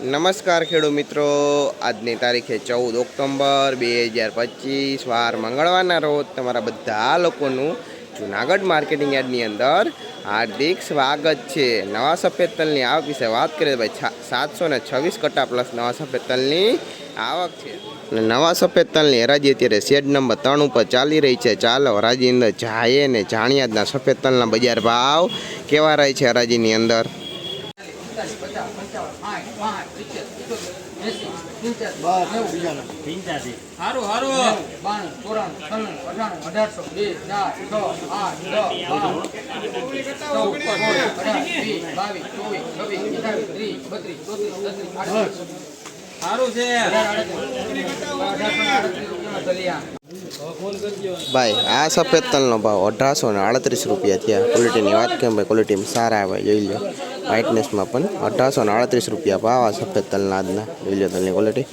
નમસ્કાર ખેડૂત મિત્રો. આજની તારીખે ચૌદ ઓક્ટોબર બે હજાર પચીસ, વાર મંગળવારના રોજ તમારા બધા લોકોનું જુનાગઢ માર્કેટિંગ યાર્ડની અંદર હાર્દિક સ્વાગત છે. નવા સફેદ તલની આવક વિશે વાત કરીએ ભાઈ સાતસો ને છવ્વીસ કટ્ટા પ્લસ નવા સફેદ તલની આવક છે. અને નવા સફેદ તલની હરાજી અત્યારે શેડ નંબર ત્રણ ઉપર ચાલી રહી છે. ચાલો હરાજી અંદર જાય ને જાણ્યાજના સફેદ તલના બજાર ભાવ કેવા રહે છે હરાજીની અંદર? હારું હારું. બાણું ચોરાણું છન્નું અઠાણું અઢારસો. બે ચાર છ આઠ દસ બાવીસ ચોવીસ છવ્વીસ અઠાવીસ ત્રીસ બત્રીસ ચોત્રીસ છત્રીસ સારું છે. ભાઈ, આ સફેદ તલનો ભાવ અઢારસો ને આડત્રીસ રૂપિયા થયા. ક્વોલિટીની વાત કેમ ભાઈ? ક્વોલિટીમાં સારા આવે, જોઈ લો વ્હાઇટનેસમાં પણ અઢારસો ને આડત્રીસ રૂપિયા ભાવ આ સફેદ તલના આજના. જોઈ લો તલની ક્વોલિટી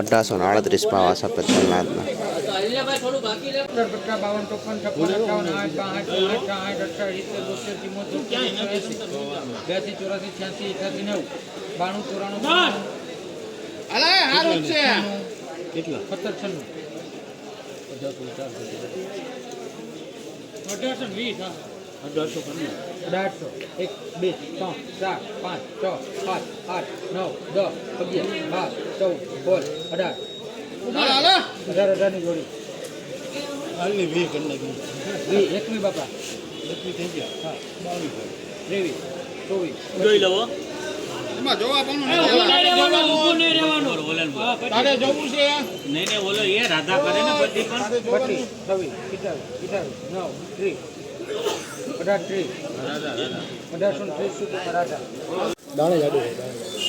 અઢારસો ને આડત્રીસ ભાવ આ સફેદ તલના આજના. બાણું ચોરાણું હારું ચોપન અઠાર સિત્તેર એસી બ્યાસી ચોરાસી કેટલા છન્નું અઢારસો વીસ અઢારસો. એક બે ત્રણ ચાર પાંચ છ સાત આઠ નવ દસ અગિયાર બાર ચૌદ સોળ અઢાર. અઢાર અઢારની જોડી. વી એકમી બાપા. હા. ત્રેવીસ ચોવીસ જોઈ લવો. તારે જવું છે નહીં નહીં ઓલો એ રાધા કરે ને બધી પણ. પચીસ છવ્વીસ પિસ્તાલીસ પિસ્તાલીસ નવ ત્રીસ. અઢાર ત્રીસ. અઢારસો ત્રીસ સુધી રાજા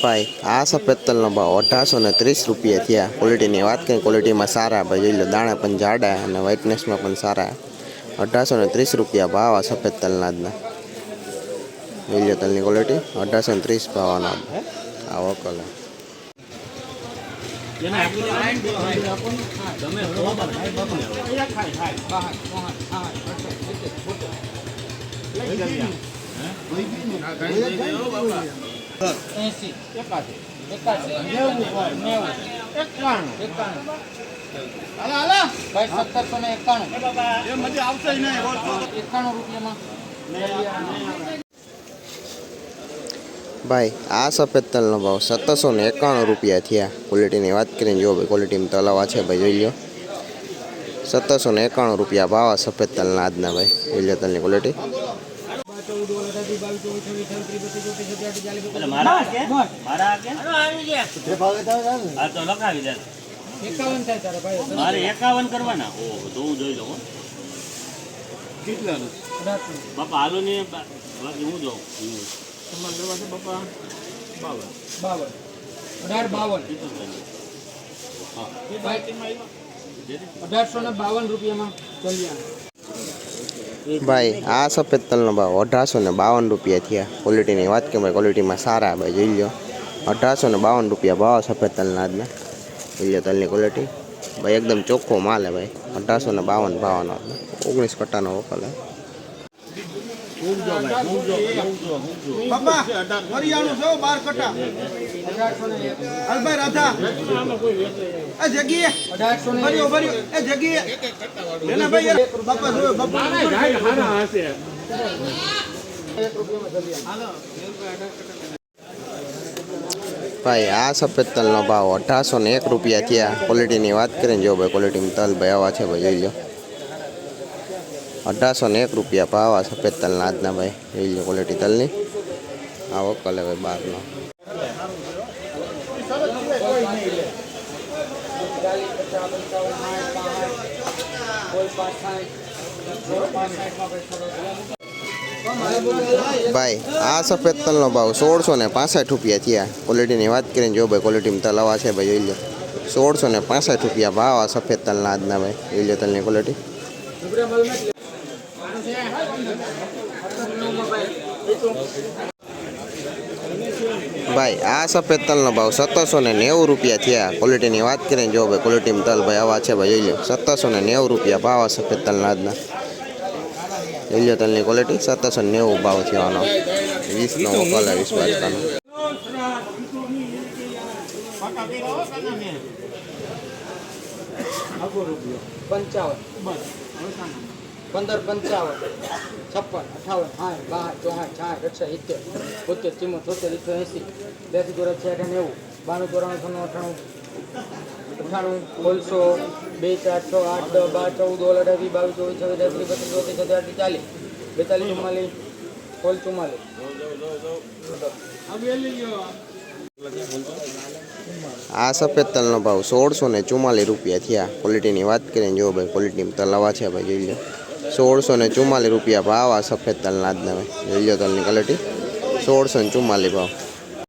ભાઈ આ સફેદ તલનો ભાવ અઢારસો ને ત્રીસ રૂપિયા થયા. ક્વોલિટીની વાત કરીએ ક્વોલિટીમાં સારા ભાઈ જોઈ લો દાણા પણ જાડા અને વ્હાઇટનેસમાં પણ સારા અઢારસો ને ત્રીસ રૂપિયા ભાવ આ સફેદ તલના આજના જોઈ લો તલની ક્વોલિટી અઢારસો ને ત્રીસ ભાવનો. આવો. કલર એને આપી દેવાય. તમે બહાર બહાર બોતેર એસી એકાસી એકાસી નેવું નેવું. એકાણું. એકાણું ભાઈ સત્તરસો ને એકાણું. એકાણું રૂપિયામાં. ભાઈ આ સફેદ તલનો ભાવ સત્તરસો ને એકાણું રૂપિયા થયા. ક્વોલિટીની વાત કરીને જો ભાઈ ક્વોલિટીમાં તલ આવા છે ભાઈ જોઈ લો સત્તરસો ને એકાણું રૂપિયા ભાવ આ સફેદ તલના આજના ભાઈ જોઈ લો તલની ક્વોલિટી મારા હા એકાવન કરવાના? ઓહો તો હું જોઈ લઉં હો. બાપા હાલો ને બા- બાકી હું જોઉં બાવન અઢાર બાવન અઢારસો ને બાવન રૂપિયામાં કલ્યાણ ભાઈ, આ સફેદ તલનો ભાવ અઢારસો ને બાવન રૂપિયા થયા. ક્વોલિટીની વાત કે ભાઈ ક્વોલિટીમાં સારા ભાઈ, જોઈ લો અઢારસો ને બાવન રૂપિયા ભાવ સફેદ તલના આજના. જોઈ લો તલની ક્વોલિટી ભાઈ, એકદમ ચોખ્ખો માલ હે ભાઈ. અઢારસો ને બાવન ભાવનો. આજના ઓગણીસ કટ્ટાનો વકલ હે ને ને ભાઈ આ સફેદ તલનો ભાવ અઢારસો ને એક રૂપિયા થયા. ક્વોલિટીની વાત કરીને જો ભાઈ ક્વોલિટીમાં તલ ભાઈ આવા છે ભાઈ જોઈ લો. અઢારસો ને એક રૂપિયા ભાવ આ સફેદ તલના આજના ભાઈ. જોઈ લો ક્વોલિટી તલની. આવો કલે ભાઈ બારનો. ભાઈ, આ સફેદ તલનો ભાવ સોળસો ને પાસઠ રૂપિયા થયા. ક્વોલિટીની વાત કરીને જો ભાઈ ક્વોલિટીમાં તલ આવા છે ભાઈ, જોઈ લો. સોળસો ને પાસઠ રૂપિયા ભાવ આ સફેદ તલના આજના ભાઈ. જોઈ લો તલની ક્વોલિટી ભાઈ, આ સફેદ તલનો ભાવ સત્તરસો ને નેવું રૂપિયા થયા. ક્વોલિટીની વાત કરીને જો ભાઈ ક્વોલિટીમાં તલ ભાઈ આવા છે ભાઈ, જોઈ લો. સત્તરસો ને નેવું રૂપિયા ભાવ આ સફેદ તલના આજના. જોઈ લો તલની ક્વોલિટી સત્તરસો ને નેવું ભાવ થવાનો. વીસનો કલર વીસ વાંચવાનો પંચાવન. પંદર, પંચાવન, છપ્પન, અઠાવન સાઠ બાર ચોસઠ છાઠ એકસો સિત્તેર, બોતેર ચીમો છોતેર, એકસો એંસી, બેસી ચોરાસી છે અઠાણું નેવું, બાણું, ચોરાણું છનું અઠાણું અઠાણું બોલસો બે, ચાર, છ, આઠ, દસ, બાર, ચૌદ ઓળ અઢાવી બાવીસ ચોવીસ, છવ્વીસ ત્રીસ બત્રીસ, ચોત્રીસ, છત્રીસ ચાલીસ બેતાલીસ, ચુમ્માલીસ, સોળ, ચુમ્માલીસ. આ સફેદ તલનો ભાવ સોળસો ને ચુમ્માલીસ રૂપિયા થયા. ક્વોલિટીની વાત કરીને જો ભાઈ ક્વોલિટી તલ આવા છે, ભાઈ, જોઈ લો સોળસો ને રૂપિયા ભાવ આ સફેદ તલના જ નવે તલની ક્વોલિટી સોળસો ને ચુમ્માલીસ ભાવ.